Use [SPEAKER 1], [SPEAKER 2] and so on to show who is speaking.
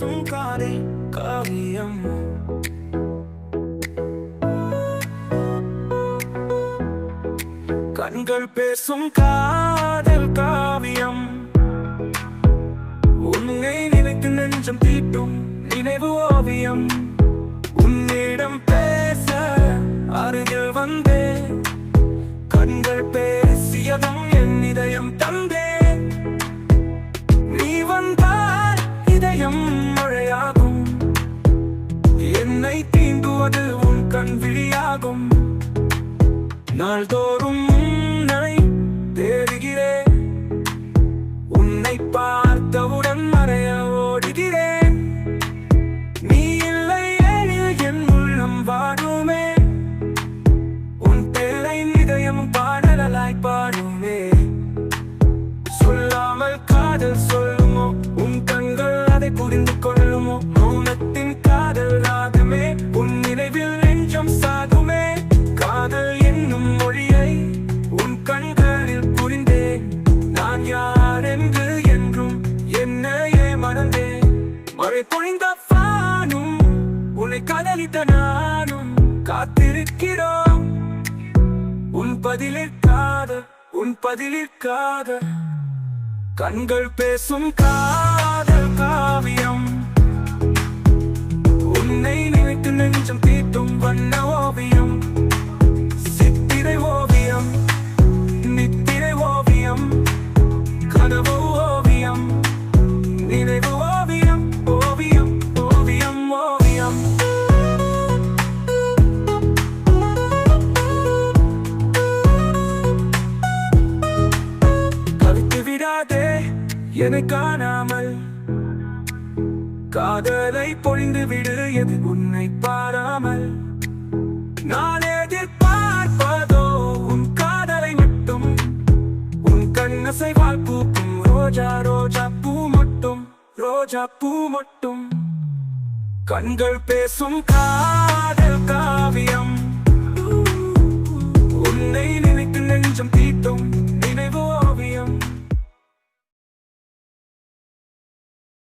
[SPEAKER 1] காதே காவியம் கண்கள் பேசும் காதல் காவியம் உன்னை நினைத்து நெஞ்சம் தீட்டும் நினைவு ஓவியம் உன்னிடம் பேச அருகில் வந்தே கண்கள் பேசியதும் தீண்டுவது உன் கண் விழியாகும். நாள்தோறும் மழை பொழிந்த வானும் உன்னை காதலித்த நானும் காத்திருக்கிறோம். உன் பதிலிற்காக உன் பதிலிற்காக கண்கள் பேசும் காதல். என்னை காணாமல் காதலை பொழிந்து விடு எது உன்னை பாராமல். நான் எதிர்பார்ப்பதோ உன் காதலை மட்டும் உன் கண்ணசை பூக்கும் ரோஜா ரோஜா பூ மட்டும் ரோஜா பூ மட்டும். கண்கள் பேசும் காதல் கா